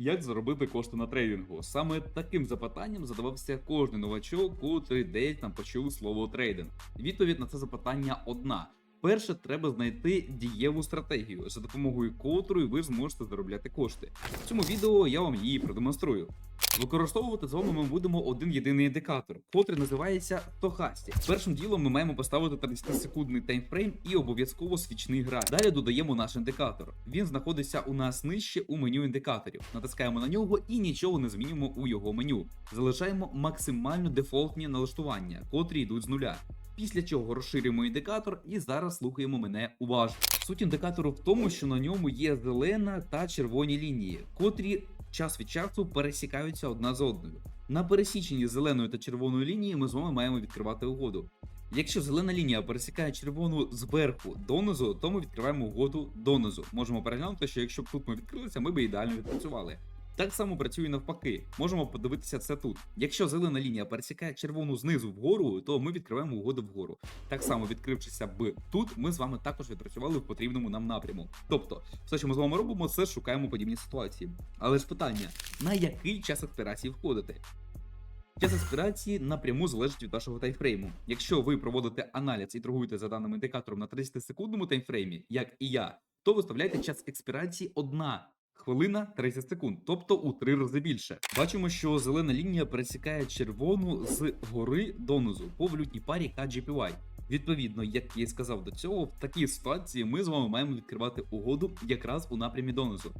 Як заробити кошти на трейдингу? Саме таким запитанням задавався кожен новачок, котрий десь там почув слово трейдинг. Відповідь на це запитання одна. Перше, треба знайти дієву стратегію, за допомогою котрої ви зможете заробляти кошти. В цьому відео я вам її продемонструю. Використовувати з вами ми будемо один єдиний індикатор, котрий називається Стохасті. Першим ділом ми маємо поставити 30-секундний таймфрейм і обов'язково свічний графік. Далі додаємо наш індикатор. Він знаходиться у нас нижче у меню індикаторів. Натискаємо на нього і нічого не змінюємо у його меню. Залишаємо максимально дефолтні налаштування, котрі йдуть з нуля. Після чого розширюємо індикатор і зараз слухаємо мене уважно. Суть індикатору в тому, що на ньому є зелена та червоні лінії, котрі час від часу пересікаються одна з одною. На пересіченні зеленої та червоної лінії ми з вами маємо відкривати угоду. Якщо зелена лінія пересікає червону зверху донизу, то ми відкриваємо угоду донизу. Можемо переглянути, що якщо б тут ми відкрилися, ми б ідеально відпрацювали. Так само працює навпаки. Можемо подивитися це тут. Якщо зелена лінія пересікає червону знизу вгору, то ми відкриваємо угоду вгору. Так само, відкрившися б тут, ми з вами також відпрацювали в потрібному нам напряму. Тобто, все, що ми з вами робимо, це шукаємо подібні ситуації. Але ж питання: на який час експірації входити? Час експірації напряму залежить від вашого таймфрейму. Якщо ви проводите аналіз і торгуєте за даним індикатором на 30-секундному таймфреймі, як і я, то виставляйте час експірації 1 хвилина 30 секунд, тобто у 3 рази більше. Бачимо, що зелена лінія пересікає червону з гори донизу по валютній парі KGPY. Відповідно, як я і сказав до цього, в такій ситуації ми з вами маємо відкривати угоду якраз у напрямі донизу.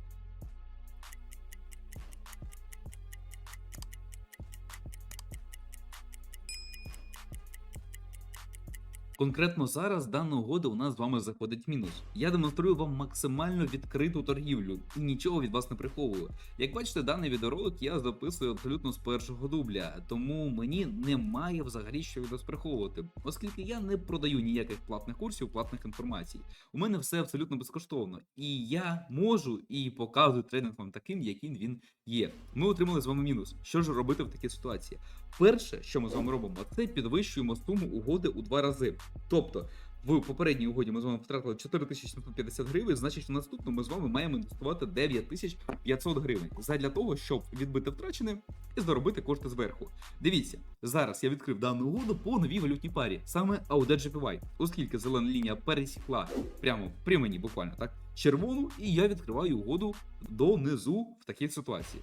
Конкретно зараз дана угода у нас з вами заходить мінус. Я демонструю вам максимально відкриту торгівлю і нічого від вас не приховую. Як бачите, даний відеоролик я записую абсолютно з першого дубля, тому мені немає взагалі що від вас приховувати, оскільки я не продаю ніяких платних курсів, платних інформацій. У мене все абсолютно безкоштовно, і я можу і показую тренінг вам таким, яким він є. Ми отримали з вами мінус. Що ж робити в такій ситуації? Перше, що ми з вами робимо, це підвищуємо суму угоди у два рази. Тобто, в попередній угоді ми з вами втратили 4750 гривень, значить, в наступному ми з вами маємо інвестувати 9500 гривень. Задля того, щоб відбити втрачене і заробити кошти зверху. Дивіться, зараз я відкрив дану угоду по новій валютній парі, саме AUD GPY, оскільки зелена лінія пересікла прямо при мені, буквально так, червону, і я відкриваю угоду донизу в такій ситуації.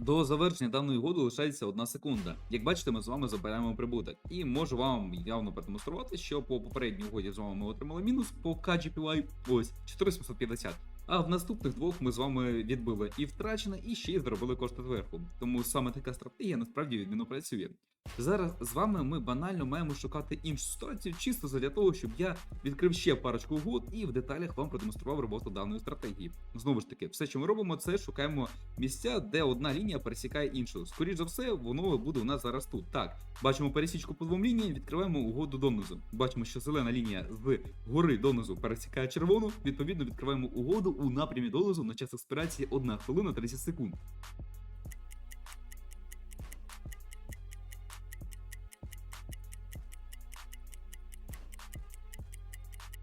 До завершення даної угоди лишається одна секунда. Як бачите, ми з вами забираємо прибуток. І можу вам явно продемонструвати, що по попередній угоді з вами ми отримали мінус по KGPY ось 4750. А в наступних двох ми з вами відбили і втрачене, і ще й зробили кошти зверху. Тому саме така стратегія насправді відмінно працює. Зараз з вами ми банально маємо шукати іншу ситуацію, чисто для того, щоб я відкрив ще парочку угод і в деталях вам продемонстрував роботу даної стратегії. Знову ж таки, все, що ми робимо, це шукаємо місця, де одна лінія пересікає іншу. Скоріше за все, воно буде у нас зараз тут. Так, бачимо пересічку по двом лініям, відкриваємо угоду донизу. Бачимо, що зелена лінія з гори донизу пересікає червону. Відповідно, відкриваємо угоду у напрямі донизу на час експірації 1 хвилина 30 секунд.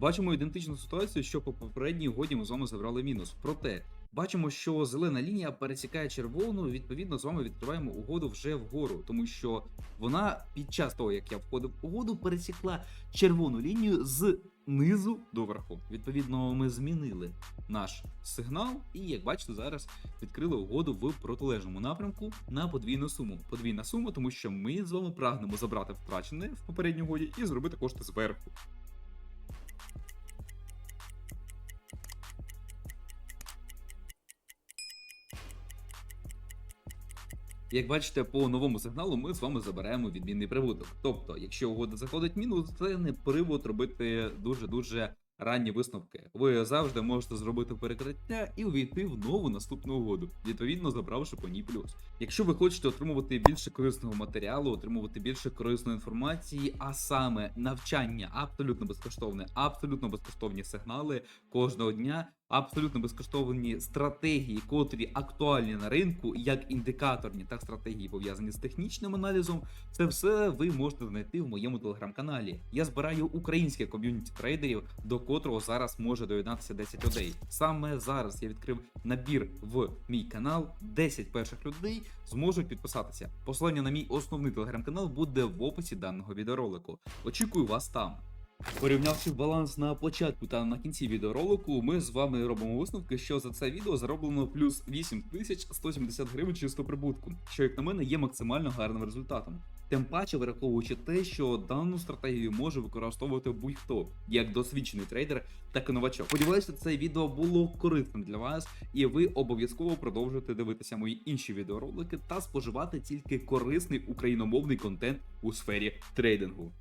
Бачимо ідентичну ситуацію, що по попередній угоді ми з вами забрали мінус. Проте бачимо, що зелена лінія пересікає червону. Відповідно, з вами відкриваємо угоду вже вгору, тому що вона під час того, як я входив в угоду, пересікла червону лінію з низу до верху. Відповідно, ми змінили наш сигнал, і як бачите, зараз відкрили угоду в протилежному напрямку на подвійну суму. Подвійна сума, тому що ми з вами прагнемо забрати втрачене в попередній угоді і зробити кошти зверху. Як бачите, по новому сигналу ми з вами забираємо відмінний прибуток. Тобто, якщо угода заходить мінус, це не привод робити дуже дуже ранні висновки. Ви завжди можете зробити перекриття і увійти в нову наступну угоду, відповідно забравши по ній плюс. Якщо ви хочете отримувати більше корисного матеріалу, отримувати більше корисної інформації, а саме навчання абсолютно безкоштовне, абсолютно безкоштовні сигнали кожного дня. Абсолютно безкоштовні стратегії, котрі актуальні на ринку, як індикаторні, так стратегії пов'язані з технічним аналізом. Це все ви можете знайти в моєму телеграм-каналі. Я збираю українське ком'юніті трейдерів, до котрого зараз може доєднатися 10 людей. Саме зараз я відкрив набір в мій канал. 10 перших людей зможуть підписатися. Посилання на мій основний телеграм-канал буде в описі даного відеоролику. Очікую вас там. Порівнявши баланс на початку та на кінці відеоролику, ми з вами робимо висновки, що за це відео зароблено плюс 8170 гривень чисто прибутку, що як на мене є максимально гарним результатом. Тим паче враховуючи те, що дану стратегію може використовувати будь-хто, як досвідчений трейдер, так і новачок. Сподіваюся, це відео було корисним для вас, і ви обов'язково продовжуєте дивитися мої інші відеоролики та споживати тільки корисний україномовний контент у сфері трейдингу.